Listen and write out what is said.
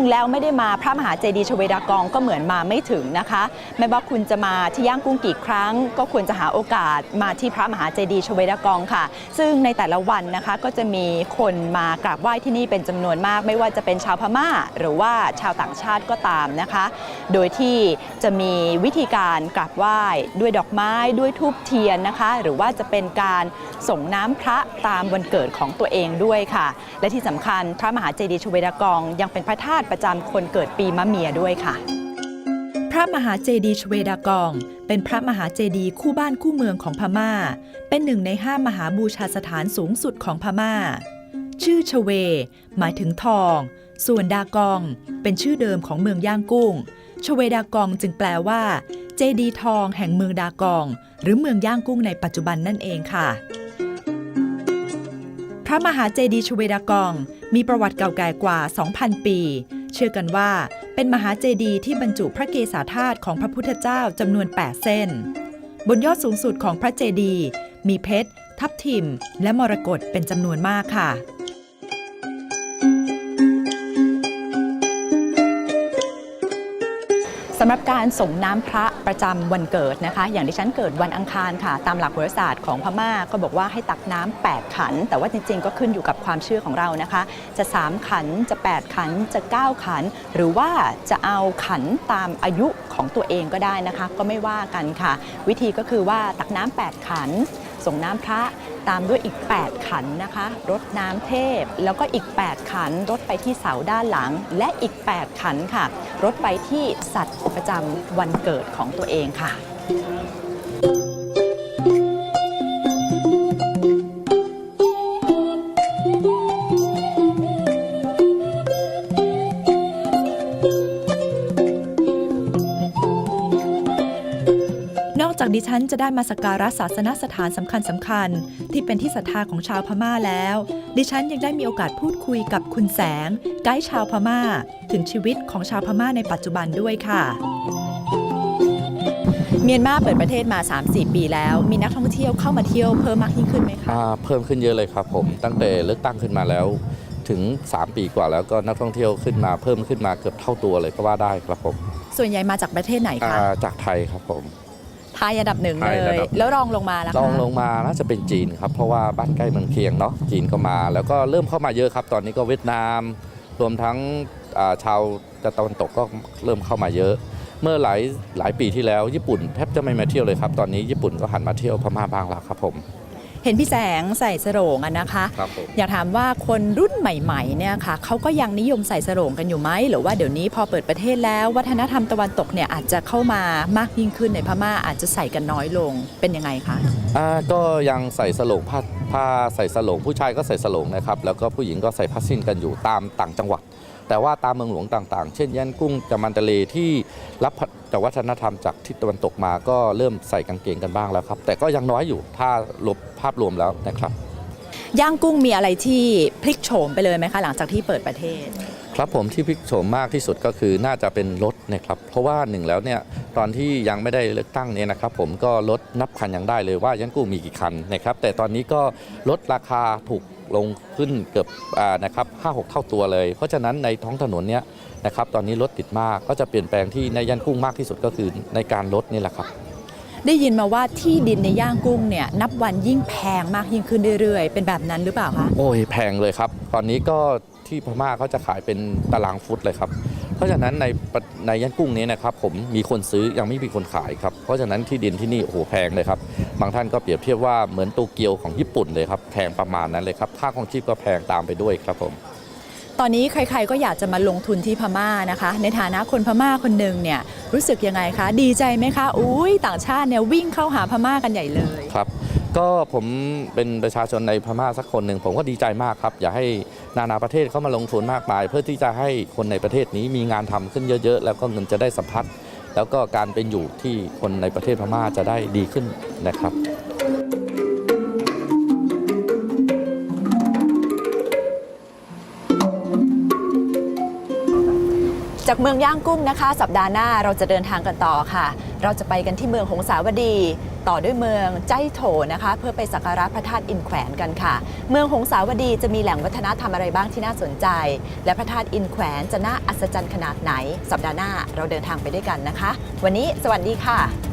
งแล้วไม่ได้มาพระมหาเจดีย์ชเวดากองก็เหมือนมาไม่ถึงนะคะ ไม่ว่าคุณจะมาที่ย่างกุ้งกี่ครั้ง ก็ควรจะหาโอกาสมาที่พระมหาเจดีย์ชเวดากองค่ะ ซึ่งในแต่ละวันนะคะก็จะมีคนมากราบไหว้ที่นี่เป็นจำนวนมาก ไม่ว่าจะเป็นชาวพม่า หรือว่าชาวต่างชาติก็ตามนะคะ โดยที่จะมีวิธีการกราบไหว้ด้วยดอกไม้ด้วยทูบเทียนนะคะ หรือว่าจะเป็นการส่งน้ำพระตามวันเกิดของตัวเองด้วยค่ะ และที่สำคัญพระมหาเจดีย์ชเวดากองยังเป็นพระธาตุประจำคนเกิดปีมะเมียด้วยค่ะ พระมหาเจดีย์ชเวดากอง เป็นพระมหาเจดีย์คู่บ้านคู่เมืองของพม่า เป็นหนึ่งในห้ามหาบูชาสถานสูงสุดของพม่า ชื่อชเว หมายถึงทอง ส่วนดากอง เป็นชื่อเดิมของเมืองย่างกุ้ง ชเวดากองจึงแปลว่า เจดีย์ทองแห่งเมืองดากอง หรือเมืองย่างกุ้งในปัจจุบันนั่นเองค่ะพระมหาเจดีย์ชเวดากอง มีประวัติเก่าแก่กว่า 2,000 ปี เชื่อกันว่าเป็นมหาเจดีย์ที่บรรจุพระเกศาธาตุของพระพุทธเจ้าจำนวน 8 เส้น บนยอดสูงสุดของพระเจดีย์มีเพชร ทับทิม และมรกตเป็นจำนวนมากค่ะ สำหรับการส่งน้ำพระประจำวันเกิดนะคะ อย่างที่ฉันเกิดวันอังคารค่ะ ตามหลักโหราศาสตร์ของพม่าก็บอกว่าให้ตักน้ำ8ขัน แต่ว่าจริงๆ ก็ขึ้นอยู่กับความเชื่อของเรานะคะ จะ 3 ขันจะ 8 ขันจะ 9 ขัน หรือว่าจะเอาขันตามอายุของตัวเองก็ได้นะคะ ก็ไม่ว่ากันค่ะ วิธีก็คือว่าตักน้ำ8ขัน ส่งน้ำพระตามด้วยอีก 8 ขันนะคะรดน้ำเทพ แล้วก็อีก 8 ขันรดไปที่เสาด้านหลัง และอีก 8 ขันค่ะรดไปที่สัตว์ประจำวันเกิดของตัวเองค่ะ จากดิฉันจะได้มาสักการะศาสนสถานสำคัญสำคัญๆที่เป็นที่ศรัทธาของชาวพม่าแล้ว ดิฉันยังได้มีโอกาสพูดคุยกับคุณแสง ไกด์ชาวพม่า ถึงชีวิตของชาวพม่าในปัจจุบันด้วยค่ะเมียนมาเปิดประเทศมา 3-4 ปีแล้ว มีนักท่องเที่ยวเข้ามาเที่ยวเพิ่มมากยิ่งขึ้นไหมคะอ่าเพิ่มขึ้นเยอะเลยครับผม ตั้งแต่เลือกตั้งขึ้นมาแล้ว ถึง 3 ปีกว่าแล้วก็นักท่องเที่ยวขึ้นมาเพิ่มขึ้นมาเกือบเท่าตัวเลยก็ว่าได้ครับผม ส่วนใหญ่มาจากประเทศไหนอ่าคะจากไทยครับผม ไทยอันดับหนึ่งไทเลยอันดัยบแล้วรองลงมาล่ะลคะองลงมาน่าจะเป็นจีนครับเพราะว่าบ้านใกล้เมืองเคียงเนาะจีนก็มา แล้วก็เริ่มเข้ามาเยอะครับ ตอนนี้ก็เวียดนาม รวมทั้งอ่าชาวตะวันตกก็เริ่มเข้ามาเยอะ เมื่อหลายหลายปีที่แล้วญี่ปุ่นแทบจะไม่มาเที่ยวเลยครับตอนนี้ญี่ปุ่นก็หันมาเที่ยวพม่าบ้างแล้วครับผม เห็นพี่แสงใส่สโรงอะนะคะ ครับผม อยากถามว่าคนรุ่นใหม่ๆเนี่ยค่ะเขาก็ยังนิยมใส่สโรงกันอยู่ไหมหรือว่าเดี๋ยวนี้พอเปิดประเทศแล้ววัฒนธรรมตะวันตกเนี่ยอาจจะเข้ามามากยิ่งขึ้นในพม่าอาจจะใส่กันน้อยลงเป็นยังไงคะ อ่าก็ยังใส่สโลงผ้าผ้าใส่สโลงผู้ชายก็ใส่สโลงนะครับ แล้วก็ผู้หญิงก็ใส่ผ้าสิ้นกันอยู่ตามต่างจังหวัด แต่ว่าตามเมืองหลวงต่างๆ เช่นย่านกุ้งจามันตะเลที่รับจากวัฒนธรรมจากทิศตะวันตกมาก็เริ่มใส่กางเกงกันบ้างแล้วครับ แต่ก็ยังน้อยอยู่ถ้ารวมภาพรวมแล้วนะครับย่างกุ้งมีอะไรที่พลิกโฉมไปเลยไหมคะหลังจากที่เปิดประเทศ ครับผมที่พลิกโฉมมากที่สุดก็คือน่าจะเป็นรถนะครับ เพราะว่าหนึ่งแล้วเนี่ยตอนที่ยังไม่ได้เลือกตั้งเนี่ยนะครับ ผมก็ลดนับคันยังได้เลยว่ายันกู้มีกี่คันนะครับแต่ตอนนี้ก็ลดราคาถูก ลงขึ้นเกือบอ่านะครับห้าหกเท่าตัวเลย เพราะฉะนั้นในท้องถนนเนี่ยนะครับตอนนี้รถติดมากก็จะเปลี่ยนแปลงที่ในยันกุ้งมากที่สุดก็คือในการลดนี่แหละครับได้ยินมาว่าที่ดินในย่างกุ้งเนี่ยนับวันยิ่งแพงมากยิ่งขึ้นเรื่อยๆ เป็นแบบนั้นหรือเปล่าคะโอ้ยแพงเลยครับ ตอนนี้ก็ที่พม่าเขาจะขายเป็นตารางฟุตเลยครับ เพราะฉะนั้นในประในย่านกุ้งนี้นะครับผมมีคนซื้อยังไม่มีคนขายครับเพราะฉะนั้นที่ดินที่นี่โอ้โหแพงเลยครับบางท่านก็เปรียบเทียบว่าเหมือนโตเกียวของญี่ปุ่นเลยครับแพงประมาณนั้นเลยครับค่าของชีพก็แพงตามไปด้วยครับผมตอนนี้ใครๆก็อยากจะมาลงทุนที่พม่านะคะ ในฐานะคนพม่าคนหนึ่งเนี่ยรู้สึกยังไงคะ ดีใจไหมคะ อุ้ยต่างชาติเนี่ยวิ่งเข้าหาพม่ากันใหญ่เลยครับ ก็ผมเป็นประชาชนในพม่าสักคนหนึ่งผมก็ดีใจมากครับ อยากให้นานาประเทศเข้ามาลงทุนมากมาย เพื่อที่จะให้คนในประเทศนี้มีงานทำขึ้นเยอะ ๆ แล้วก็เงินจะได้สัมพัทแล้วก็การเป็นอยู่ที่คนในประเทศพม่าจะได้ดีขึ้นนะครับจากเมืองย่างกุ้งนะคะ สัปดาห์หน้าเราจะเดินทางกันต่อค่ะ เราจะไปกันที่เมืองหงสาวดี ต่อด้วยเมืองใจโถนะคะ เพื่อไปสักการะพระธาตุอินแขวนกันค่ะ เมืองหงสาวดีจะมีแหล่งวัฒนธรรมอะไรบ้างที่น่าสนใจ และพระธาตุอินแขวนจะน่าอัศจรรย์ขนาดไหน สัปดาห์หน้าเราเดินทางไปด้วยกันนะคะ วันนี้สวัสดีค่ะ